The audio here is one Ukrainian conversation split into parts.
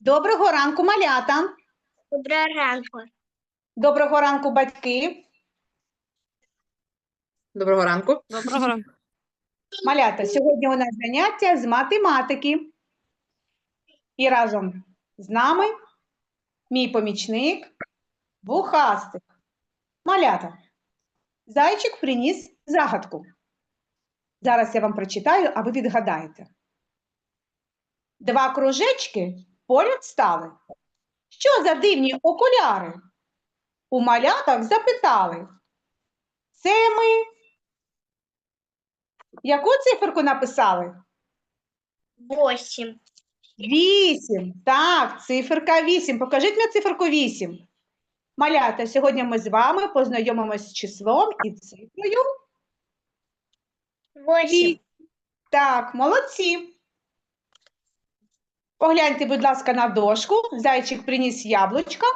Доброго ранку, малята. Доброго ранку. Доброго ранку, батьки. Доброго ранку. Доброго ранку. Малята, сьогодні у нас заняття з математики. І разом з нами мій помічник Вухастик. Малята, зайчик приніс загадку. Зараз я вам прочитаю, а ви відгадаєте. Два кружечки поряд стали. Що за дивні окуляри? У малятах запитали. Це ми Яку циферку написали? Восемь. Вісім. Так, циферка вісім. Покажіть мені циферку вісім. Малята, сьогодні ми з вами познайомимося з числом і цифрою. Вісім. Так, молодці. Погляньте, будь ласка, на дошку. Зайчик приніс яблучка.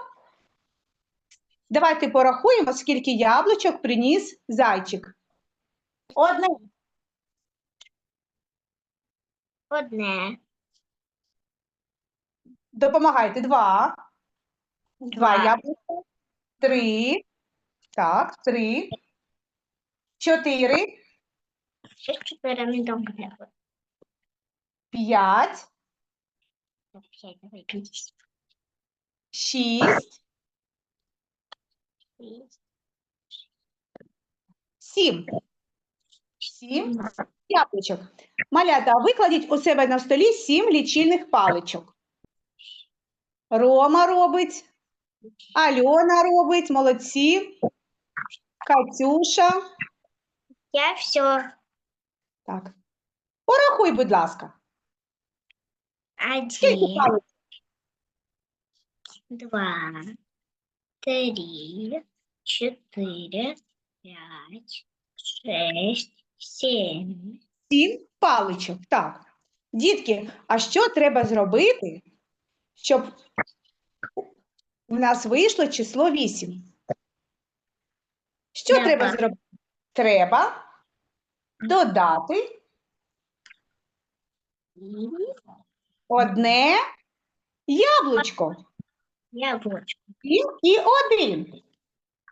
Давайте порахуємо, скільки яблучок приніс зайчик. Одне. Одне. Допомагайте. Два. Два Два. яблука. Три. Так, три. Чотири. Ще чотири не добре. П'ять. Шість. Сім. Сім яблучок. Малята, викладіть у себе на столі сім лічильних паличок. Рома робить. Альона робить. Молодці. Катюша. Я все. Так. Порахуй, будь ласка. Один, два, три, четыре, пять, шесть, семь. Сім паличок. Так. Дітки, а що треба зробити, щоб у нас вийшло число 8? Що треба, Треба. зробити? Треба додати одне яблучко. Яблочко. Сім і один.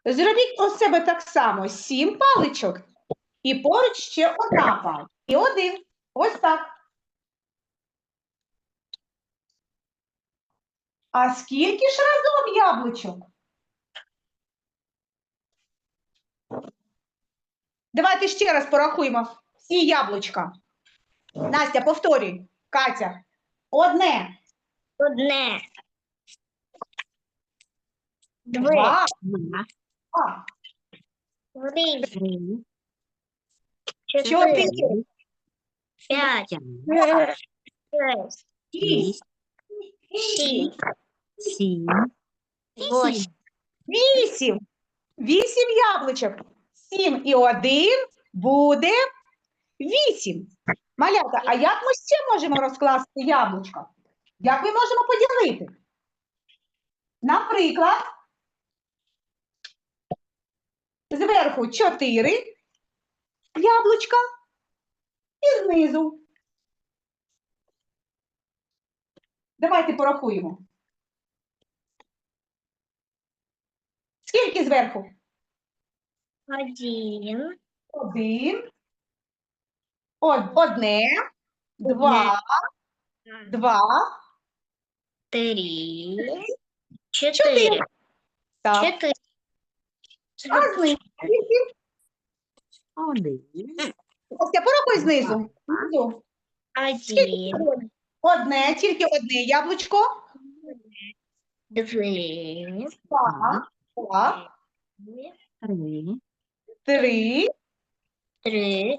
Зробіть у себе так само сім паличок. І поруч ще одна паличка. І один. Ось так. А скільки ж разом яблучок? Давайте ще раз порахуємо всі яблучка. Настя, повторюй. Катя. Одне. Одне. Два. Два. Три. Чотири. П'ять. п'ять, Шесть. Шість. Шість. сім, Восемь. Вісім. Вісім яблучок. Сім і один буде вісім. Малята, а як ми ще можемо розкласти яблучка? Як ми можемо поділити? Наприклад, зверху чотири яблучка і знизу. Давайте порахуємо. Скільки зверху? Один. Один. Од- Одне. Два. Два. Три. Чотири. Чотири. Так. Чотири. А знизу? Один, Ось порахуй знизу. Знизу. Один. Одне, тільки одне яблучко. Так. Так. три, Три. Три.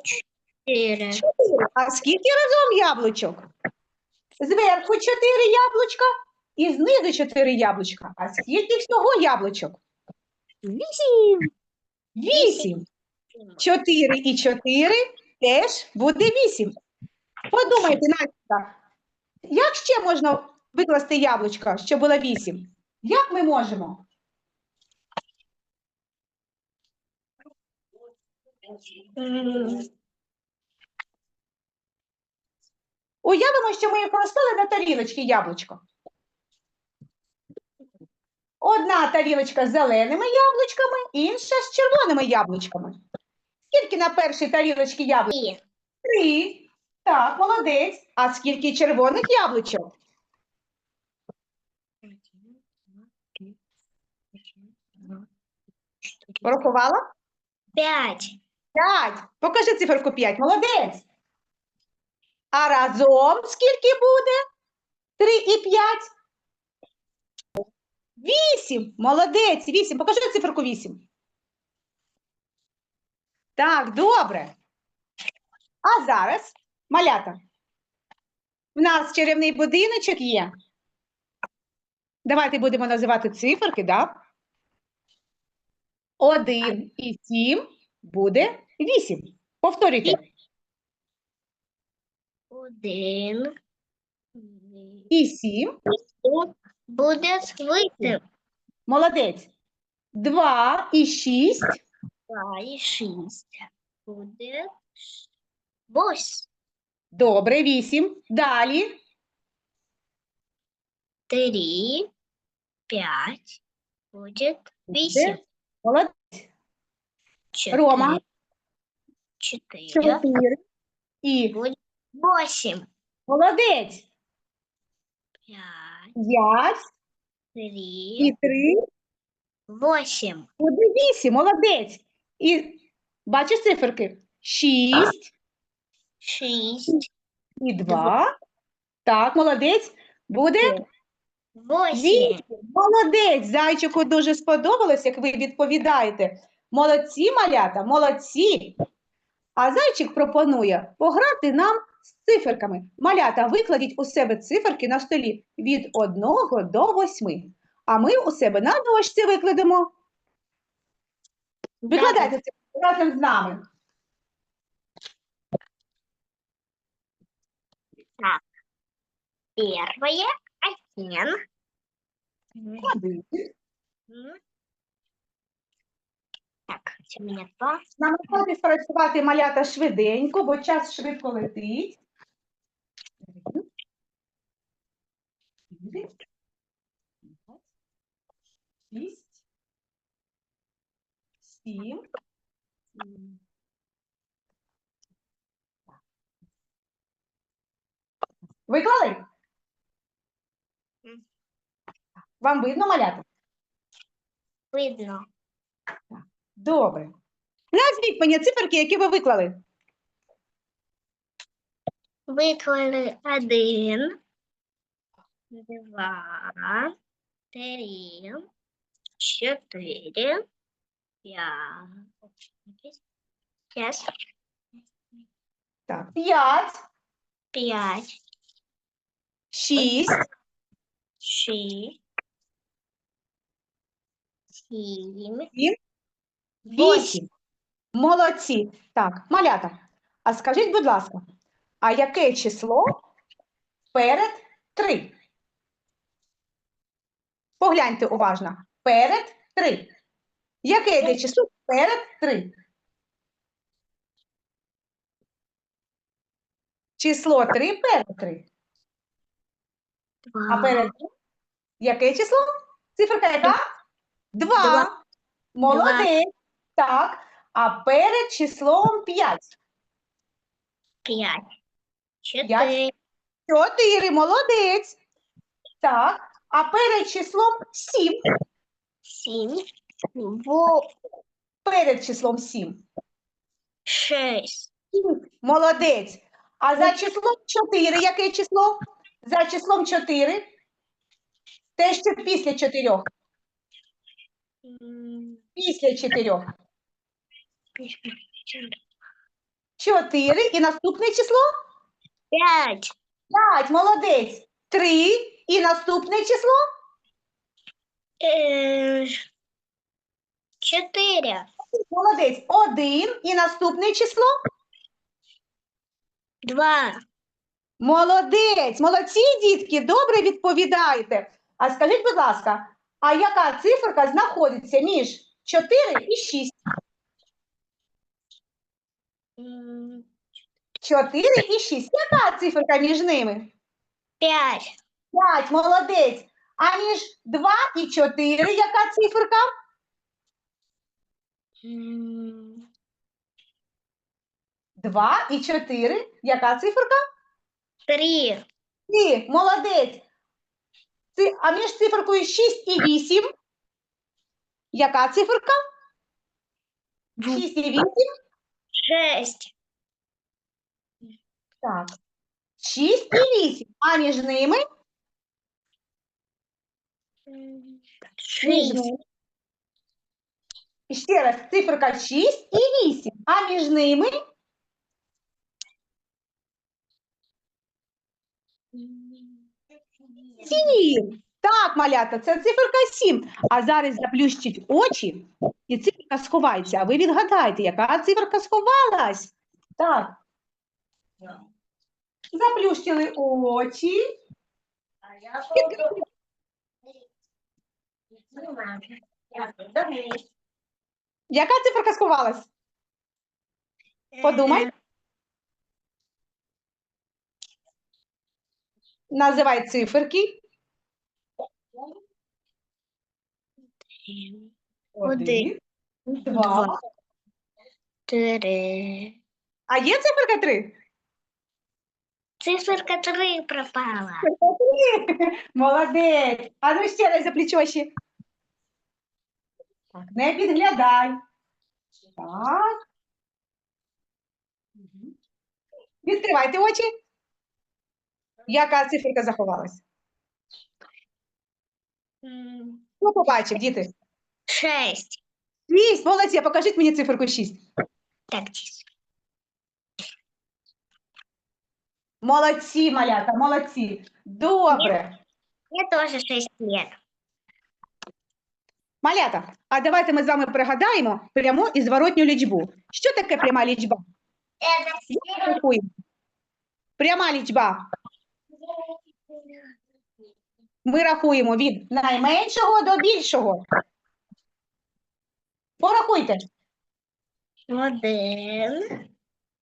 Чотири. Чотири. А скільки разом яблучок? Зверху чотири яблучка і знизу чотири яблучка. А скільки всього яблучок? вісім, Вісім. Чотири і чотири теж буде вісім. Подумайте, Настя, як ще можна викласти яблучка, щоб було вісім? Як ми можемо? М, Уявимо, що ми їх розклали на тарілочки яблучко. Одна тарілочка з зеленими яблучками, інша з червоними яблучками. Скільки на першій тарілочці яблук? Три. Три. Так, молодець. А скільки червоних яблучок? Порахувала? Пять. П'ять. Покажи циферку п'ять. Молодець. А разом скільки буде? Три і п'ять? Вісім. Молодець. Вісім. Покажи циферку вісім. Так, добре. А зараз, малята, в нас чарівний будиночок є. Давайте будемо називати циферки, да? Один і сім буде вісім. Повторюйте. Один. І сім. Буде вийти. Молодець. Два і шість. Два і шість. Буде восемь. Добре, вісім. Далі. Три. Пять. Будет восемь. Молодець. Четыре. Рома. Четыре. Чотири. І Восемь. молодець. Пять. П'ять і Три. три. Восемь. Буде вісім. Молодець. І бачиш циферки? Шість Шесть. і два. Так, молодець. Буде Восемь. Вісім. Молодець, зайчику дуже сподобалось, як ви відповідаєте. Молодці, малята, молодці. А зайчик пропонує пограти нам з циферками. Малята, викладіть у себе циферки на столі від 1 до 8. А ми у себе на дошці викладемо. Викладайте циферки разом з нами. Первое. Один. Один. Так, у меня два. Намагайтесь працювати малята швиденько, бо час швидко летить. Шість. Сім. Виклали? Вам видно малята? Видно. Добре. Назвіть мені циферки, які ви виклали. Виклали один, два, три, чотири, п'ять, шесть, Так. П'ять, п'ять, шість, шість, сім, Сім. Вісім. Молодці. Так, малята. А скажіть, будь ласка, а яке число перед три? Погляньте уважно. Перед три. Яке йде число перед три? Число три перед три. А перед три? Яке число? Циферка яка? Два. Молодець. Так. А перед числом п'ять. П'ять. Чотири. Чотири. Молодець. Так. А перед числом сім. Сім. Во. Перед числом сім. Шесть. Молодець. А за числом 4 яке число? За числом 4. Те, що після 4. Після 4. 4. І наступне число? П'ять. 5. Молодець. 3. І наступне число? Е, Чотири. Молодець. 1. І наступне число? Два. Молодець. Молодці, дітки, добре відповідаєте. А скажіть, будь ласка, а яка циферка знаходиться між 4 і 6? М, 4 і 6. Яка циферка між ними? П'ять. 5, молодець. А між 2 і 4 яка циферка? 2 і 4. Яка циферка? Три. Ти, молодець. Ти, а між циферкою 6 і 8. Яка циферка? 6 і 8. Шесть. Так. 6 і 8. А між ними? М, Між Шесть. ними. І Ще раз, циферка 6 і 8. А між ними? М, 7. Так, малята, це циферка 7. А зараз заплющіть очі, і циферка сховається. А ви відгадайте, яка циферка сховалась? Так. Заплющили очі. Яка циферка сховалась? Подумай. Називай циферки. Один. два. Три. А є циферка 3? Циферка три пропала. Молодець. А ну ще раз запліч очі. Так, не підглядай. Так. Мгм. Відкривайте очі. Яка циферка заховалась? М, Хто побачив, діти? Шесть. Шість, молодці, покажіть мені циферку 6. Так. Молодці, малята, молодці. Добре. Мне тоже шесть лет. Малята, а давайте ми з вами пригадаємо пряму і зворотню лічбу. Що таке пряма лічба? Рахуємо? Пряма лічба. Ми рахуємо від найменшого до більшого. Порахуйте. Один,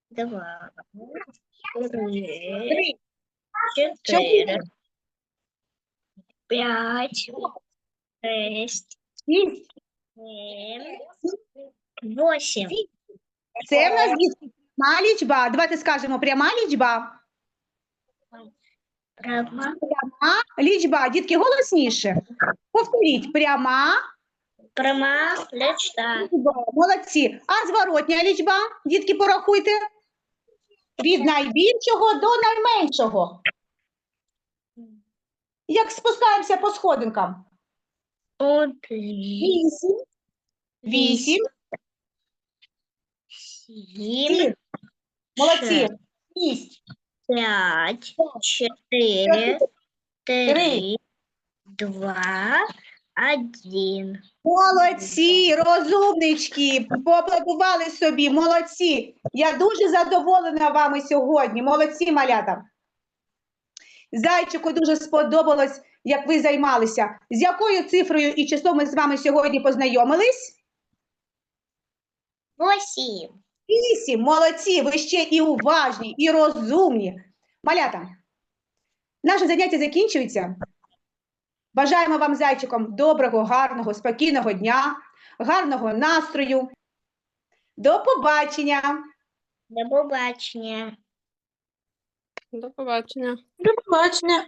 два, три, Три, чотири, пять, шесть, шість. семь, восемь. Це в нас дітки, пряма лічба. Давайте скажемо пряма лічба. Пряма, Пряма лічба. Дітки, голосніше. Повторіть. Пряма пряма, лічба. Молодці. А зворотня лічба? Дітки, порахуйте. Від найбільшого до найменшого. Як спускаємося по сходинкам. Вісім. Вісім. семь, Молодці. Шість. пять, четыре, три, два, один. Молодці, розумнички, поаплодували собі, молодці. Я дуже задоволена вами сьогодні. Молодці, малята. Зайчику дуже сподобалось, як ви займалися. З якою цифрою і числом ми з вами сьогодні познайомились? Восемь. Вісім, молодці, ви ще і уважні, і розумні. Малята, наше заняття закінчується. Бажаємо вам, зайчикам, доброго, гарного, спокійного дня, гарного настрою. До побачення! До побачення. До побачення. До побачення.